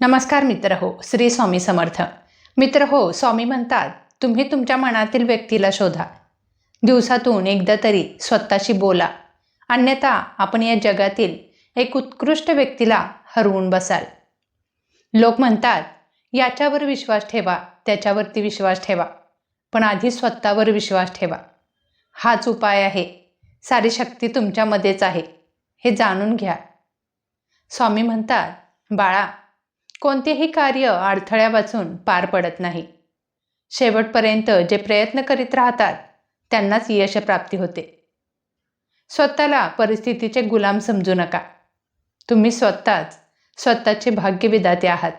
नमस्कार मित्र हो श्री स्वामी समर्थ. मित्र हो स्वामी म्हणतात तुम्ही तुमच्या मनातील व्यक्तीला शोधा. दिवसातून एकदा तरी स्वतःशी बोला. अन्यथा आपण या जगातील एक उत्कृष्ट व्यक्तीला हरवून बसाल. लोक म्हणतात याच्यावर विश्वास ठेवा त्याच्यावरती विश्वास ठेवा. पण आधी स्वतःवर विश्वास ठेवा. हाच उपाय आहे. सारी शक्ती तुमच्यामध्येच आहे. हे जाणून घ्या. स्वामी म्हणतात बाळा कोणतेही कार्य अडथळ्या वाचून पार पडत नाही. शेवटपर्यंत जे प्रयत्न करीत राहतात त्यांनाच यशप्राप्ती होते. स्वतःला परिस्थितीचे गुलाम समजू नका. तुम्ही स्वतःच स्वतःचे भाग्यविदाते आहात.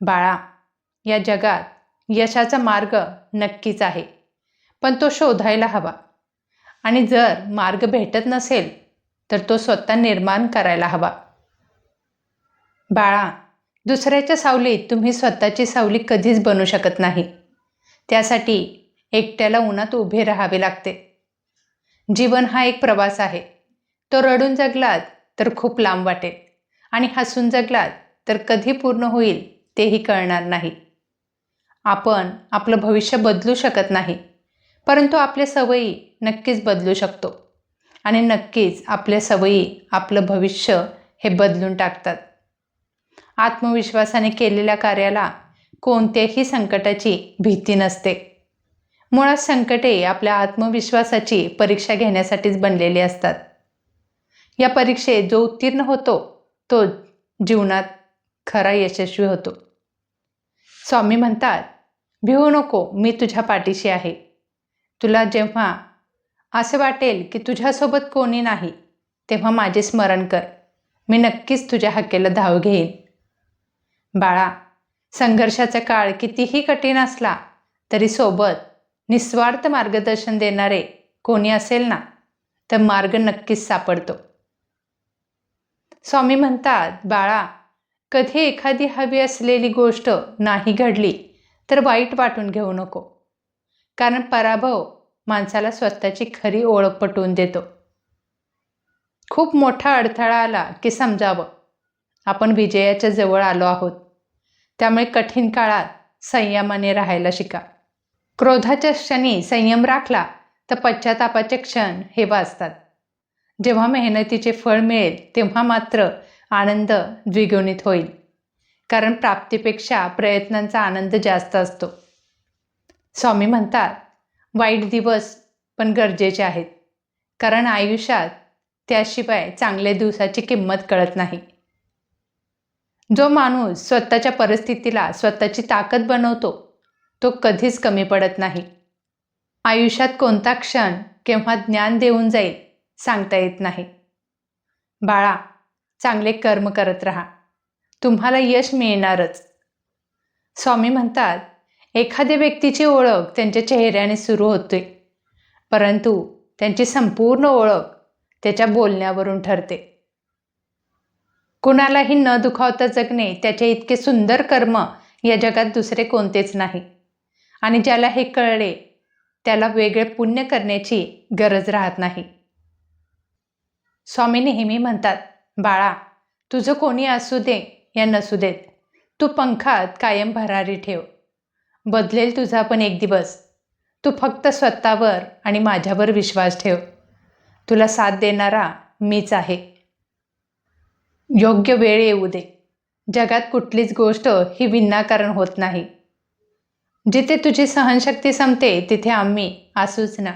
बाळा या जगात यशाचा मार्ग नक्कीच आहे पण तो शोधायला हवा. आणि जर मार्ग भेटत नसेल तर तो स्वतः निर्माण करायला हवा. बाळा दुसऱ्याच्या सावलीत तुम्ही स्वतःची सावली कधीच बनू शकत नाही. त्यासाठी एकट्याला उन्हात उभे राहावे लागते. जीवन हा एक प्रवास आहे. तो रडून जगलात तर खूप लांब वाटेल आणि हसून जगलात तर कधी पूर्ण होईल तेही कळणार नाही. आपण आपलं भविष्य बदलू शकत नाही परंतु आपल्या सवयी नक्कीच बदलू शकतो आणि नक्कीच आपल्या सवयी आपलं भविष्य हे बदलून टाकतात. आत्मविश्वासाने केलेल्या कार्याला कोणत्याही संकटाची भीती नसते. मुळात संकटे आपल्या आत्मविश्वासाची परीक्षा घेण्यासाठीच बनलेली असतात. या परीक्षेत जो उत्तीर्ण होतो तो जीवनात खरा यशस्वी होतो. स्वामी म्हणतात भिवू नको मी तुझ्या पाठीशी आहे. तुला जेव्हा असे वाटेल की तुझ्यासोबत कोणी नाही तेव्हा माझे स्मरण कर. मी नक्कीच तुझ्या हक्केला धाव घेईन. बाळा संघर्षाचा काळ कितीही कठीण असला तरी सोबत निस्वार्थ मार्गदर्शन देणारे कोणी असेल ना तर मार्ग नक्कीच सापडतो. स्वामी म्हणतात बाळा कधी एखादी हवी असलेली गोष्ट नाही घडली तर वाईट वाटून घेऊ नको. कारण पराभव माणसाला स्वतःची खरी ओळख पटवून देतो. खूप मोठा अडथळा आला की समजावं. आपण विजयाच्या जवळ आलो आहोत. त्यामुळे कठीण काळात संयमाने राहायला शिका. क्रोधाच्या क्षणी संयम राखला तर पश्चातापाचे क्षण हे वाचतात. जेव्हा मेहनतीचे फळ मिळेल तेव्हा मात्र आनंद द्विगुणित होईल. कारण प्राप्तीपेक्षा प्रयत्नांचा आनंद जास्त असतो. स्वामी म्हणतात वाईट दिवस पण गरजेचे आहेत. कारण आयुष्यात त्याशिवाय चांगल्या दिवसाची किंमत कळत नाही. जो माणूस स्वतःच्या परिस्थितीला स्वतःची ताकद बनवतो तो कधीच कमी पडत नाही. आयुष्यात कोणता क्षण केव्हा ज्ञान देऊन जाईल सांगता येत नाही. बाळा चांगले कर्म करत राहा. तुम्हाला यश मिळणारच. स्वामी म्हणतात एखाद्या व्यक्तीची ओळख त्यांच्या चेहऱ्याने सुरू होते परंतु त्यांची संपूर्ण ओळख त्याच्या बोलण्यावरून ठरते. कुणालाही न दुखावता जगणे त्याचे इतके सुंदर कर्म या जगात दुसरे कोणतेच नाही. आणि ज्याला हे कळले त्याला वेगळे पुण्य करण्याची गरज राहत नाही. स्वामी नेहमी म्हणतात बाळा तुझं कोणी असू दे या नसू देत. तू पंखात कायम भरारी ठेव. बदलेल तुझा पण एक दिवस. तू फक्त स्वतःवर आणि माझ्यावर विश्वास ठेव. तुला साथ देणारा मीच आहे. योग्य वेळ येऊ दे. जगात कुठलीच गोष्ट ही विनाकारण होत नाही. जिथे तुझी सहनशक्ती संपते तिथे आम्ही असूच ना.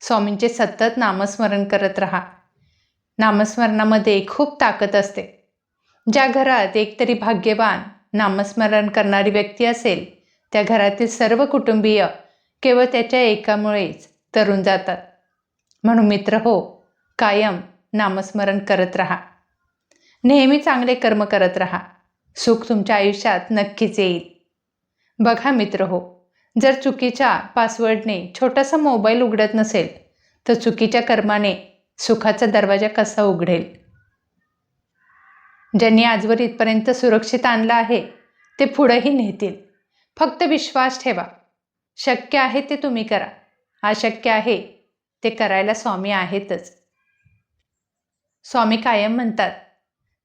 स्वामींचे सतत नामस्मरण करत राहा. नामस्मरणामध्ये खूप ताकद असते. ज्या घरात एकतरी भाग्यवान नामस्मरण करणारी व्यक्ती असेल त्या घरातील सर्व कुटुंबीय केवळ त्याच्या एकामुळेच तरुण जातात. म्हणून मित्र हो कायम नामस्मरण करत राहा. नेहमी चांगले कर्म करत राहा. सुख तुमच्या आयुष्यात नक्कीच येईल. बघा मित्र हो जर चुकीच्या पासवर्डने छोटासा मोबाईल उघडत नसेल तर चुकीच्या कर्माने सुखाचा दरवाजा कसा उघडेल? ज्यांनी आजवर इथपर्यंत सुरक्षित आणलं आहे ते पुढंही नेतील. फक्त विश्वास ठेवा. शक्य आहे ते तुम्ही करा. अशक्य आहे ते करायला स्वामी आहेतच. स्वामी कायम म्हणतात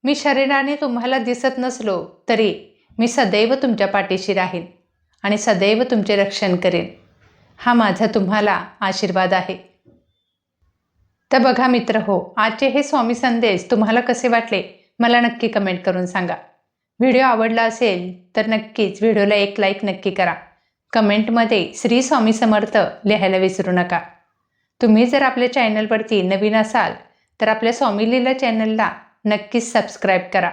मी शरीराने तुम्हाला दिसत नसलो तरी मी सदैव तुमच्या पाठीशी राहीन आणि सदैव तुमचे रक्षण करेन. हा माझा तुम्हाला आशीर्वाद आहे. तर बघा मित्र हो आजचे हे स्वामी संदेश तुम्हाला कसे वाटले? मला नक्की कमेंट करून सांगा. व्हिडिओ आवडला असेल तर नक्कीच व्हिडिओला एक लाईक नक्की करा. कमेंटमध्ये श्री स्वामी समर्थ लिहायला विसरू नका. तुम्ही जर आपल्या चॅनलवरती नवीन असाल तर आपल्या स्वामी लीला चॅनलला नक्कीच सबस्क्राईब करा.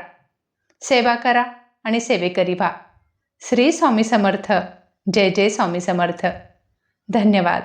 सेवा करा आणि सेवेकरी व्हा. श्री स्वामी समर्थ. जय जय स्वामी समर्थ. धन्यवाद.